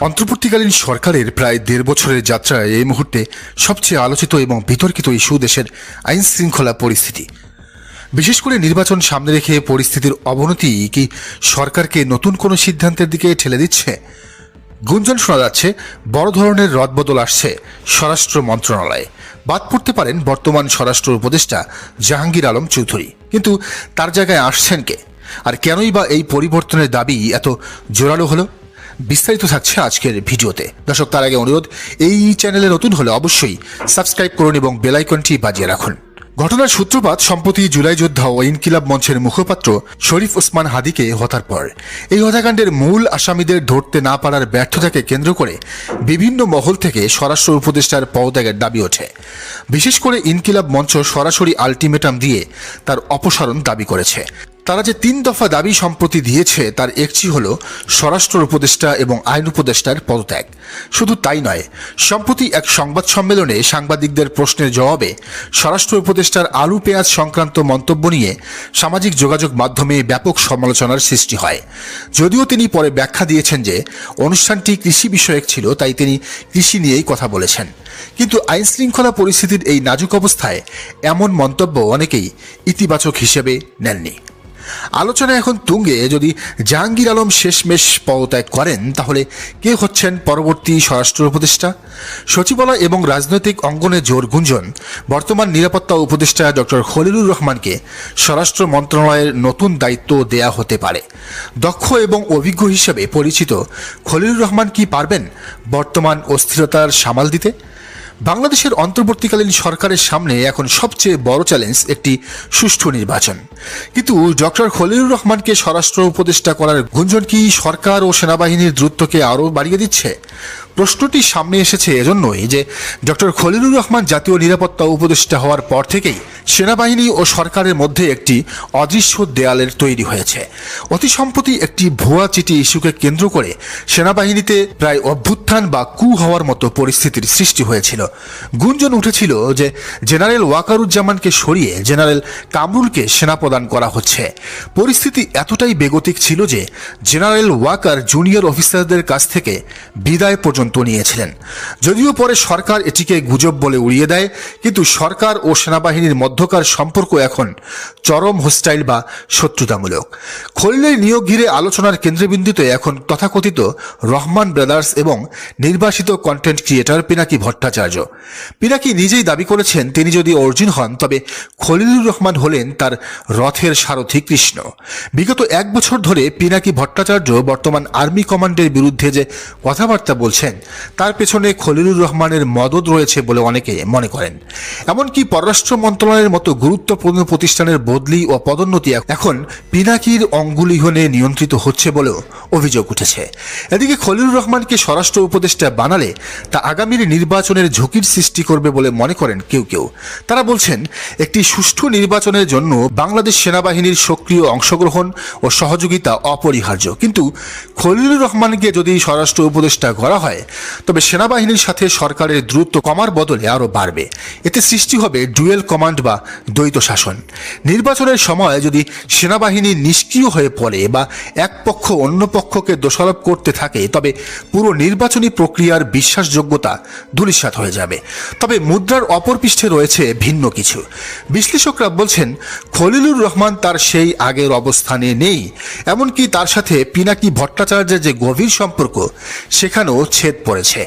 অন্তর্বর্তীকালীন সরকারের প্রায় দেড় বছরের যাত্রায় এই মুহূর্তে সবচেয়ে আলোচিত এবং বিতর্কিত ইস্যু দেশের আইন শৃঙ্খলা পরিস্থিতি। বিশেষ করে নির্বাচন সামনে রেখে পরিস্থিতির অবনতি কি সরকারকে নতুন কোনো সিদ্ধান্তের দিকে ঠেলে দিচ্ছে? গুঞ্জন শোনা যাচ্ছে, বড় ধরনের রদবদল আসছে স্বরাষ্ট্র মন্ত্রণালয়ে। বাদ পড়তে পারেন বর্তমান স্বরাষ্ট্র উপদেষ্টা জাহাঙ্গীর আলম চৌধুরী। কিন্তু তার জায়গায় আসছেন কে? আর কেনই বা এই পরিবর্তনের দাবি এত জোরালো হলো? বিস্তারিত থাকছে আজকের ভিডিওতে। দর্শক, তার আগে অনুরোধ, এই চ্যানেলে নতুন হলে অবশ্যই সাবস্ক্রাইব করুন এবং বেলাইকনটি বাজিয়ে রাখুন। ঘটনার সূত্রপাত সম্প্রতি জুলাই যোদ্ধা ও ইনকিলাব মঞ্চের মুখপাত্র শরীফ ওসমান হাদিকে হত্যার পর। এই হত্যাকাণ্ডের মূল আসামিদের ধরতে না পারার ব্যর্থতাকে কেন্দ্র করে বিভিন্ন মহল থেকে স্বরাষ্ট্র উপদেষ্টার পদত্যাগের দাবি ওঠে। বিশেষ করে ইনকিলাব মঞ্চ সরাসরি আলটিমেটাম দিয়ে তার অপসারণ দাবি করেছে। তারা যে তিন দফা দাবি সম্প্রতি দিয়েছে, তার একটি হল স্বরাষ্ট্র উপদেষ্টা এবং আইন উপদেষ্টার পদত্যাগ। শুধু তাই নয়, সম্প্রতি এক সংবাদ সম্মেলনে সাংবাদিকদের প্রশ্নের জবাবে স্বরাষ্ট্র উপদেষ্টার আলু পেঁয়াজ সংক্রান্ত মন্তব্য নিয়ে সামাজিক যোগাযোগ মাধ্যমে ব্যাপক সমালোচনার সৃষ্টি হয়। যদিও তিনি পরে ব্যাখ্যা দিয়েছেন যে, অনুষ্ঠানটি কৃষি বিষয়ক ছিল, তাই তিনি কৃষি নিয়েই কথা বলেছেন। কিন্তু আইন শৃঙ্খলা পরিস্থিতির এই নাজুক অবস্থায় এমন মন্তব্য অনেকেই ইতিবাচক হিসেবে নেননি। আলোচনা এখন তুঙ্গে। যদি জাহাঙ্গীর আলম শেষমেশ পদত্যাগ করেন, তাহলে কে হচ্ছেন পরবর্তী স্বরাষ্ট্র উপদেষ্টা? সচিবালয় এবং রাজনৈতিক অঙ্গনে জোর গুঞ্জন। বর্তমান নিরাপত্তা উপদেষ্টা ডক্টর খলিলুর রহমানকে স্বরাষ্ট্র মন্ত্রণালয়ের নতুন দায়িত্ব দেয়া হতে পারে। দক্ষ এবং অভিজ্ঞ হিসেবে পরিচিত খলিলুর রহমান কি পারবেন বর্তমান অস্থিরতার সামাল দিতে? বাংলাদেশের অন্তর্বর্তীকালীন সরকারের সামনে এখন সবচেয়ে বড় চ্যালেঞ্জ একটি সুষ্ঠু নির্বাচন। কিন্তু ডক্টর খলিলুর রহমানকে স্বরাষ্ট্র উপদেষ্টা করার গুঞ্জন কি সরকার ও সেনাবাহিনীর দ্রুতকে আরও বাড়িয়ে দিচ্ছে? প্রশ্নটি সামনে এসেছে এজন্যই যে ডক্টর খলিলুর রহমান জাতীয় নিরাপত্তা উপদেষ্টা হওয়ার পর থেকেই সেনাবাহিনী ও সরকারের মধ্যে একটি অদৃশ্য দেয়ালের তৈরি হয়েছে। অতি সম্প্রতি একটি ভুয়া চিঠি ইস্যুকে কেন্দ্র করে সেনাবাহিনীতে প্রায় অভ্যুত্থান বা কু হওয়ার মতো পরিস্থিতির সৃষ্টি হয়েছিল। গুঞ্জন উঠেছিল যে জেনারেল ওয়াকারুজ্জামানকে সরিয়ে জেনারেল কামরুলকে সেনা প্রদান করা হচ্ছে। পরিস্থিতি এতটাই বেগতিক ছিল যে জেনারেল ওয়াকার জুনিয়র অফিসারদের কাছ থেকে বিদায় পর্যন্ত নিয়েছিলেন। যদিও পরে সরকার এটিকে গুজব বলে উড়িয়ে দেয়, কিন্তু সরকার ও সেনাবাহিনীর মধ্যকার সম্পর্ক এখন চরম হোস্টাইল বা শত্রুতামূলক। খলিলের নিয়োগ ঘিরে আলোচনার কেন্দ্রবিন্দুতে এখন তথাকথিত রহমান ব্রাদার্স এবং নির্বাসিত কন্টেন্ট ক্রিয়েটর পিনাকি ভট্টাচার্য। পিনাকি নিজেই দাবি করেছেন, তিনি যদি অর্জুন হন, তবে খলিলুর রহমান হলেন তার রথের সারথী কৃষ্ণ। বিগত এক বছর ধরে পিনাকি ভট্টাচার্য বর্তমান আর্মি কমান্ডের বিরুদ্ধে যে কথাবার্তা বলছেন তার পেছনে খলিলুর রহমানের মদত রয়েছে বলে অনেকে মনে করেন। এমনকি পররাষ্ট্র মন্ত্রণালয়ের মতো গুরুত্বপূর্ণ প্রতিষ্ঠানের বদলি ও পদোন্নতি এখন পিনাকির অঙ্গুলিহনে নিয়ন্ত্রিত হচ্ছে বলেও অভিযোগ উঠেছে। এদিকে খলিলুর রহমানকে স্বরাষ্ট্র উপদেষ্টা বানালে তা আগামীর নির্বাচনের ঝুঁকির সৃষ্টি করবে বলে মনে করেন কেউ কেউ। তারা বলছেন, একটি সুষ্ঠু নির্বাচনের জন্য বাংলাদেশ সেনাবাহিনীর সক্রিয় অংশগ্রহণ ও সহযোগিতা অপরিহার্য। কিন্তু খলিলুর রহমানকে যদি স্বরাষ্ট্র উপদেষ্টা করা হয় তবে সেনাবাহিনীর সাথে সরকারের দ্রুত কমার বদলে আরও বাড়বে। এতে সৃষ্টি হবে ডুয়েল কমান্ড বা দ্বৈত শাসন। নির্বাচনের সময় যদি সেনাবাহিনী নিষ্ক্রিয় হয়ে পড়ে বা এক পক্ষ অন্য পক্ষকে দোষারোপ করতে থাকে, তবে পুরো নির্বাচনী প্রক্রিয়ার বিশ্বাসযোগ্যতা ধূলিসাৎ হয়ে যাবে। তবে মুদ্রার অপর পৃষ্ঠে রয়েছে ভিন্ন কিছু। বিশ্লেষকরা বলছেন, খলিলুর রহমান তার সেই আগের অবস্থানে নেই, এমনকি তার সাথে পিনাকি ভট্টাচার্যের যে গভীর সম্পর্ক, সেখানেও ছেদ পড়েছে।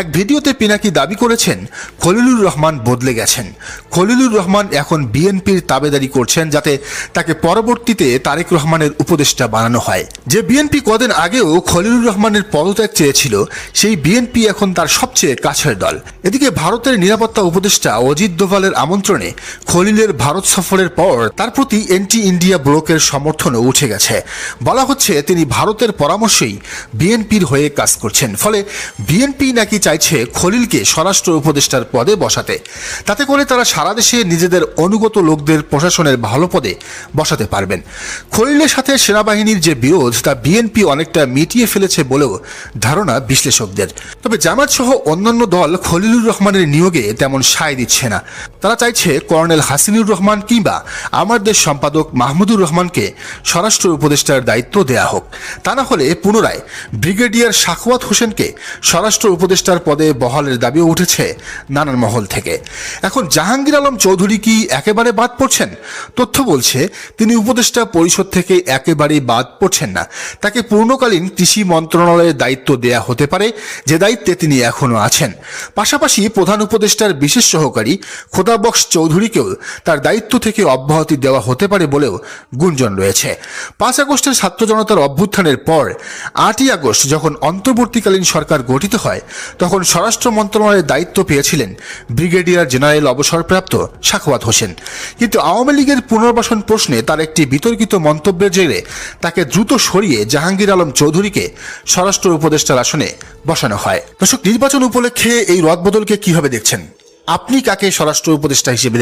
এক ভিডিওতে পিনাকি দাবি করেছেন, খলিলুর রহমান বদলে গেছেন। খলিলুর রহমান এখন বিএনপির তাবেদারি করছেন যাতে তাকে পরবর্তীতে তারেক রহমানের উপদেষ্টা বানানো হয়। যে বিএনপি কদিন আগেও খলিলুর রহমানের পদত্যাগ চেয়েছিল, সেই বিএনপি এখন তার সবচেয়ে কাছের দল। এদিকে ভারতের নিরাপত্তা উপদেষ্টা অজিত দোভালের আমন্ত্রণে খলিলের ভারত সফরের পর তার প্রতি এন্টি ইন্ডিয়া ব্লকের সমর্থনও উঠে গেছে। বলা হচ্ছে, তিনি ভারতের পরামর্শেই বিএনপির হয়ে কাজ করছেন। ফলে বিএনপি নাকি চাইছে খলিলকে স্বরাষ্ট্র উপদেষ্টার পদে বসাতে। তাতে করে তারা সারা দেশে নিজেদের অনুগত লোকদের প্রশাসনের ভালো পদে বসাতে পারবেন। খলিলের সাথে সেনাবাহিনীর যে বিরোধ, তা বিএনপি অনেকটা মিটিয়ে ফেলেছে বলেও ধারণা বিশ্লেষকদের। তবে জামাত সহ অন্যান্য দল খলিলুর রহমানের নিয়োগে তেমন সায় দিচ্ছে না। তারা চাইছে কর্নেল হাসিনুর রহমান কিংবা আমার দেশ সম্পাদক মাহমুদুর রহমানকে স্বরাষ্ট্র উপদেষ্টার দায়িত্ব দেয়া হোক। তা না হলে পুনরায় ব্রিগেডিয়ার শাকওয়াত হোসেনকে স্বরাষ্ট্র উপদেষ্টার পদে বহালের দাবিও উঠেছে নানান মহল থেকে। এখন জাহাঙ্গীর আলম চৌধুরী কি একেবারে বাদ পড়ছেন? তথ্য বলছে, তিনি উপদেষ্টা পরিষদ থেকে একেবারেই বাদ পড়ছেন না। তাকে পূর্ণকালীন কৃষি মন্ত্রণালয়ের দায়িত্ব দেয়া হতে পারে, যে দায়িত্বে তিনি এখনও আছেন। পাশাপাশি প্রধান উপদেষ্টার বিশেষ সহকারী খোদাবক্স চৌধুরীকেও তার দায়িত্ব থেকে অব্যাহতি দেওয়া হতে পারে বলেও গুঞ্জন রয়েছে। পাঁচ আগস্টের ছাত্র জনতার অভ্যুত্থানের পর, আটই আগস্ট যখন অন্তর্বর্তীকালীন সরকার গঠিত হয়, তখন স্বরাষ্ট্র মন্ত্রণালয়ের দায়িত্ব পেয়েছিলেন ব্রিগেডিয়ার জেনারেল অবসরপ্রাপ্ত সাখওয়াত হোসেন। কিন্তু আওয়ামী লীগের পুনর্বাসন প্রশ্নে তার একটি বিতর্কিত মন্তব্যের জেরে তাকে দ্রুত সরিয়ে জাহাঙ্গীর আলম চৌধুরীকে স্বরাষ্ট্র উপদেষ্টার আসনে বসানো হয়। দর্শক, নির্বাচন উপলক্ষে এই রদবদলকে কীভাবে দেখছেন? আপনি কাকে স্বরাষ্ট্র উপদেষ্টা হিসেবে